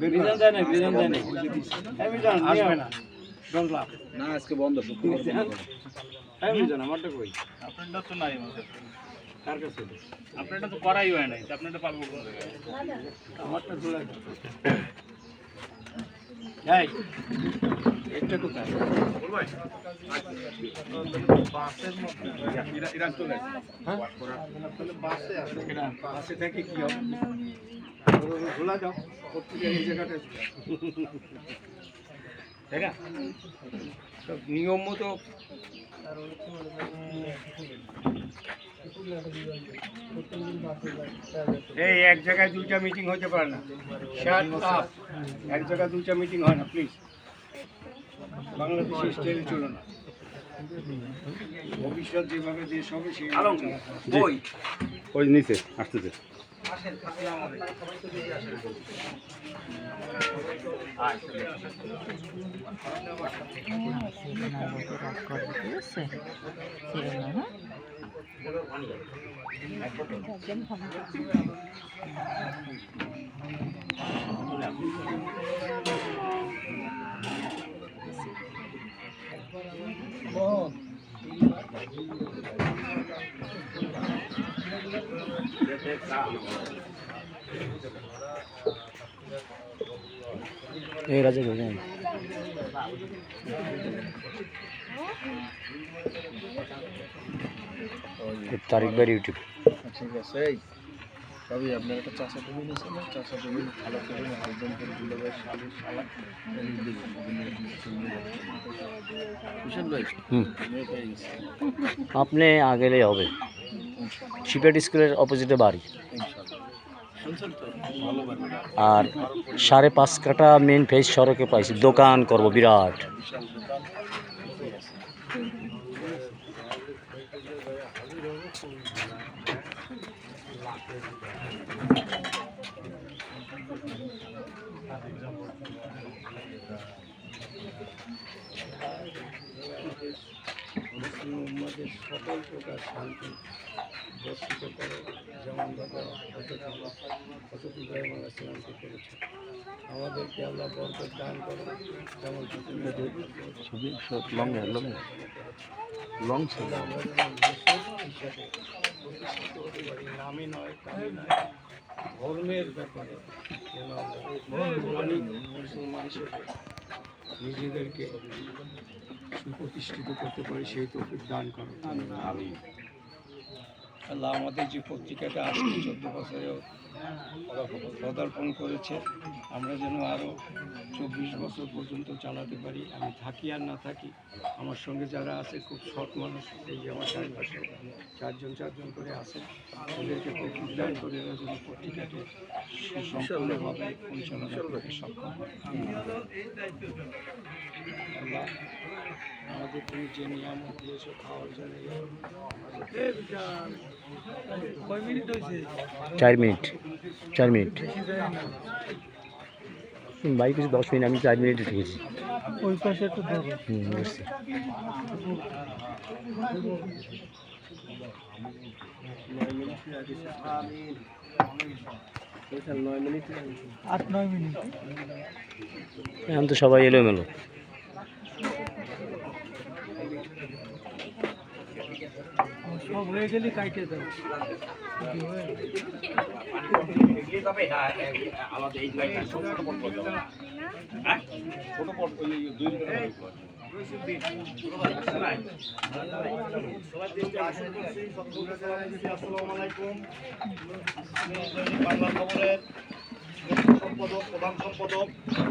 গ্রিজন দেয় না গ্রিজন দেয় আসবে না। না আজকে বন্ধ এই মিজান আমারটা কই? আপনারটা তো নাই কার কাছে আপনারটা তো করাই হয় নাই আপনারটা পারব আমারটা ধরে এই এটা কোথায়? এটা বাসে থেকে কি হবে? খোলা যাও পত্রিকা এই জায়গাটা তাই না? সব নিয়ম মতো এই এক জায়গায় দুইটা মিটিং হতে পারে না। এক জায়গায় দুইটা মিটিং হয় না প্লিজ বাংলাদেশের স্টাইলে চলো না। ভবিষ্যৎ যেভাবে দেশ হবে সেই বই ওই নিচে আসতেছে। রাগ করবে ঠিক আছে ছিল না হ্যাঁ একদম ভালো এই রাজা গেলেন তারিক ভাই ইউটিউব ঠিক আছে এই সবই আপনার একটা চাষা জমি নিয়েছে না চাষা জমি ভালো করে আয়োজন করে দিলে ভাই শালি শালা কুশল ভাই হুম মেয়ে পেয়ে গেছে আপনি আগেলেই হবে শিপেট স্কুলের অপোজিটে বাড়ি ইনশাল্লাহ শুনছেন তো ভালো বাড়ি আর সাড়ে পাঁচ কাটা মেন ফেস সড়কে পাইছি দোকান করব বিরাট। উম্মাদের সকল প্রকার শান্তি বর্ষিত করে যেমন হজরত ইব্রাহিম আলাইসালামকে করেছে আমাদেরকে আল্লাহ বরকত দান করে যেমন ছবি লং লং লং পারি নামে নয় কামে নয় ধর্মের ব্যাপারে যেন মুসলমান হিসেবে নিজেদেরকে সুপ্রতিষ্ঠিত করতে পারি সেই তৌফিক দান করো। আমি আল্লাহ আমাদের যে পত্রিকাটা আজকে চোদ্দ বছরেও পদার্পণ করেছে, আমরা যেন আরও চব্বিশ বছর পর্যন্ত চালাতে পারি। আমি থাকি আর না থাকি, আমার সঙ্গে যারা আছে, খুব সৎ মানুষ, এই আমার চারপাশে চারজন চারজন করে আছে, ওদেরকে দান করে যেন পত্রিকাকে সুসম্পূর্ণভাবে পরিচালনা করতে সক্ষম আল্লাহ আমাদের তুমি যে নিয়ামত দিয়েছ, খাওয়ার জন্য চার মিনিট চার মিনিট। বাইক কিছু দশ মিনিট আমি চার মিনিটে ঠেকেছি। ওই পাশে একটু হুম বুঝছি। আট নয় মিনিট। এখন তো সবাই এলো মেলো সব হয়ে খবরের প্রধান সম্পাদক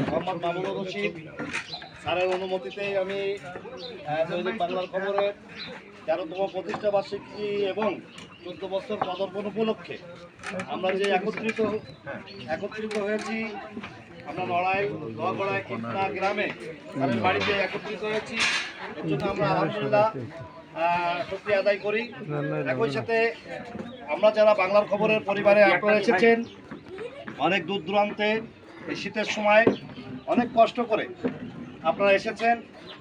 মোহাম্মদ মামুনুর রশিদ স্যারের অনুমতিতে আমি বাংলার খবরের তেরোতম প্রতিষ্ঠা বার্ষিকী এবং চোদ্দ বছর পদার্পণ উপলক্ষে আমরা যে একত্রিত একত্রিত হয়েছি, আমরা লড়াই লোহাগড়ায় কৃষ্ণা গ্রামে স্যারের বাড়িতে একত্রিত হয়েছি। এর জন্য আমরা আলহামদুলিল্লাহ শুকরিয়া আদায় করি। একই সাথে আমরা যারা বাংলার খবরের পরিবারে আপনারা এসেছেন, অনেক দূর দূরান্তে এই শীতের সময় অনেক কষ্ট করে আপনারা এসেছেন,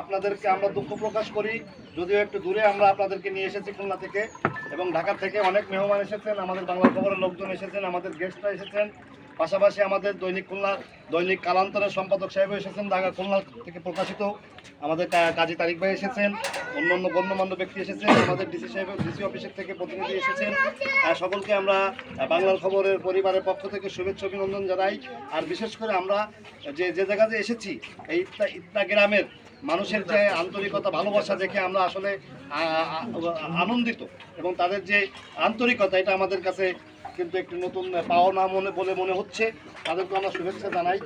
আপনাদেরকে আমরা দুঃখ প্রকাশ করি। যদিও একটু দূরে আমরা আপনাদেরকে নিয়ে এসেছি খুলনা থেকে এবং ঢাকা থেকে অনেক মেহমান এসেছেন, আমাদের বাংলা খবরের লোকজন এসেছেন, আমাদের গেস্টরা এসেছেন। পাশাপাশি আমাদের দৈনিক খুলনা, দৈনিক কালান্তরের সম্পাদক সাহেব এসেছেন, ঢাকা খুলনা থেকে প্রকাশিত। আমাদের কাজী তারিক ভাই এসেছেন অন্য অন্য গণ্যমান্য ব্যক্তি এসেছেন, আমাদের ডিসি সাহেব, ডিসি অফিসের থেকে প্রতিনিধি এসেছেন। সকলকে আমরা বাংলার খবরের পরিবারের পক্ষ থেকে শুভেচ্ছা, অভিনন্দন জানাই। আর বিশেষ করে আমরা যে যে জায়গাতে এসেছি, এই ইত্তা ইত্তা গ্রামের মানুষের যে আন্তরিকতা, ভালোবাসা দেখে আমরা আসলে আনন্দিত। এবং তাদের যে আন্তরিকতা, এটা আমাদের কাছে কিন্তু একটি নতুন পাওনা মনে, বলে মনে হচ্ছে। তাদেরকে আমরা শুভেচ্ছা জানাই।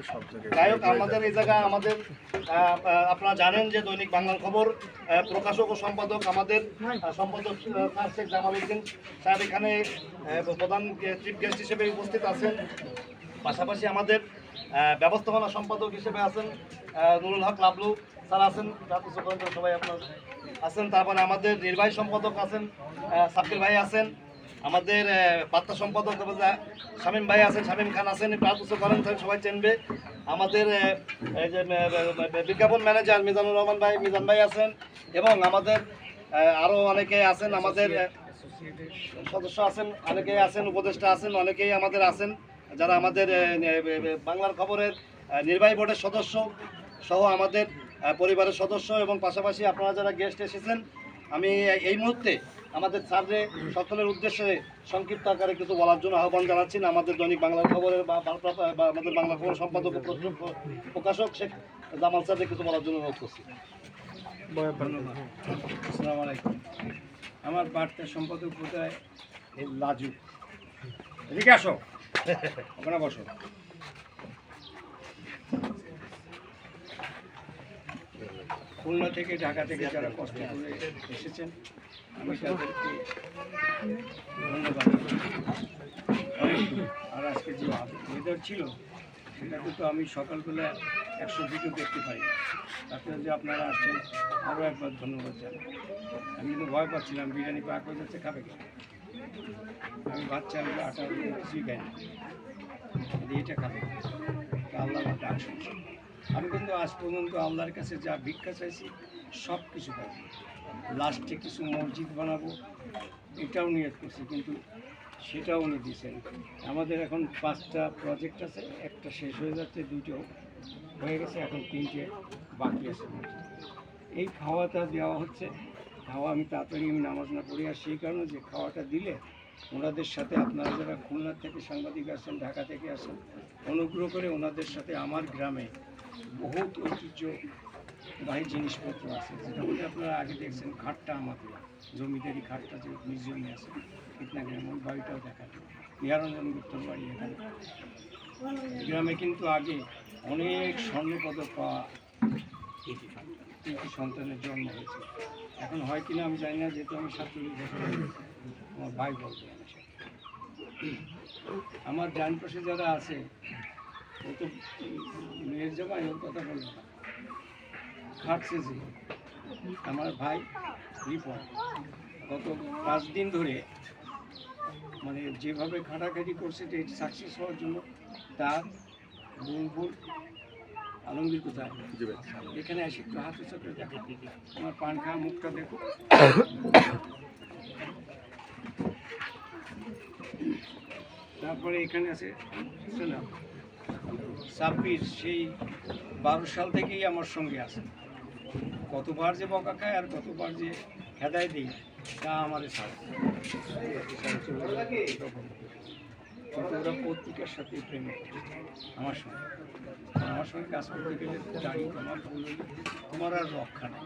যাই হোক, আমাদের এই জায়গায় আমাদের আপনারা জানেন যে দৈনিক বাংলার খবর প্রকাশক ও সম্পাদক আমাদের সম্পাদক শেখ জামাল উদ্দিন স্যার এখানে প্রধান চিফ গেস্ট হিসেবে উপস্থিত আছেন। পাশাপাশি আমাদের ব্যবস্থাপনা সম্পাদক হিসেবে আছেন নুরুল হক লাবলু স্যার আছেন সবাই আপনার আছেন। তারপরে আমাদের নির্বাহী সম্পাদক আছেন সাব্বির ভাই আছেন। আমাদের বার্তা সম্পাদক শামীম ভাই আছেন শামীম খান আছেন প্রার্থ করেন সবাই চেনবে। আমাদের এই যে বিজ্ঞাপন ম্যানেজার মিজানুর রহমান ভাই মিজান ভাই আছেন এবং আমাদের আহ, আরও অনেকে আছেন আমাদের সদস্য আছেন অনেকেই আছেন উপদেষ্টা আছেন অনেকেই আমাদের আছেন যারা আমাদের বাংলার খবরের নির্বাহী বোর্ডের সদস্য সহ আমাদের পরিবারের সদস্য এবং পাশাপাশি আপনারা যারা গেস্ট এসেছেন আমি এই- মুহূর্তে আমাদের স্যাররে সকলের উদ্দেশ্যে সংক্ষিপ্ত আকারে কিছু বলার জন্য আহ্বান জানাচ্ছি। না, আমাদের দৈনিক বাংলা খবরের বা আমাদের বাংলা খবর সম্পাদক প্রকাশক শেখ জামাল স্যারকে কিছু বলার জন্য অনুরোধ করছি। আসসালামু আলাইকুম। আমার বার্তা সম্পাদক কোথায় এদিকে আসো। ওখানে বসো। খুলনা থেকে, ঢাকা থেকে যারা কষ্ট করে এসেছেন, আমি তাদেরকে ধন্যবাদ। আর আজকে যে ওয়েদার ছিল, সেটাকে তো আমি সকালবেলা একশো ভিডিও দেখতে পাই। তাতে যে আপনারা আসছেন, আরও একবার ধন্যবাদ জানাই। আমি কিন্তু ভয় পাচ্ছিলাম, বিরিয়ানি পাক হয়ে যাচ্ছে, খাবে কি? আমি বাচ্চা আটা কিছুই খাই না। এটা খাবে আল্লাহ ডাক শুনছে। আমি কিন্তু আজ পর্যন্ত আল্লাহর কাছে যা ভিক্ষা চাইছি, সব কিছু পাইছি লাস্টে কিছু মসজিদ বানাবো, এটাও নিয়ত করছি, কিন্তু সেটাও উনি দিয়েছেন। আমাদের এখন পাঁচটা প্রজেক্ট আছে, একটা শেষ হয়ে যাচ্ছে দুটো হয়ে গেছে, এখন তিনটে বাকি আছে। এই খাওয়াটা দেওয়া হচ্ছে, খাওয়া আমি তাড়াতাড়ি আমি নামাজ না পড়ি, আর সেই কারণে যে খাওয়াটা দিলে ওনাদের সাথে আপনারা যারা খুলনা থেকে সাংবাদিক আসেন ঢাকা থেকে আসেন অনুগ্রহ করে ওনাদের সাথে আমার গ্রামে বহুত ঐতিহ্যবাহী জিনিসপত্র আছে। যেটা আপনারা আগে দেখছেন খাটটা আমাদের। জমিদারি খাটটা যে মিউজিয়ামে আছে কীটনাগ্রাম ওই বাড়িটাও দেখাতো। নিহারঞ্জন গুপ্তর বাড়ি এখানে। গ্রামে কিন্তু আগে অনেক স্বর্ণপদক পাওয়া সন্তানের জন্ম হয়েছে। এখন হয় কিনা আমি জানি না, যেহেতু আমি সাতচল্লিশ বছর আমার ভাই আমি আমার ডান পাশে যারা আছে ও তো মেয়ের জামাই ওর কথা বলব না। খাটছে যে আমার ভাই রিপন গত পাঁচ দিন ধরে মানে যেভাবে খাটাখাটি করছে যে সাকসেস হওয়ার জন্য তার বুলবুল আলমগীর কোথায়? এখানে আসি একটু হাতে চোখে দেখো। আমার পান খাওয়া মুখটা দেখো। তারপরে এখানে আছে শোনা। সাব্বির সেই বারো সাল থেকেই আমার সঙ্গে আছে। কতবার যে বকা খায় আর কতবার যে খেদায় দিই তা আমার কিন্তু ওরা পত্রিকার সাথে প্রেমে আমার সঙ্গে। আমার সঙ্গে কাজ করতে গেলে দাঁড়িয়ে তোমার তোমার আর রক্ষা নেই।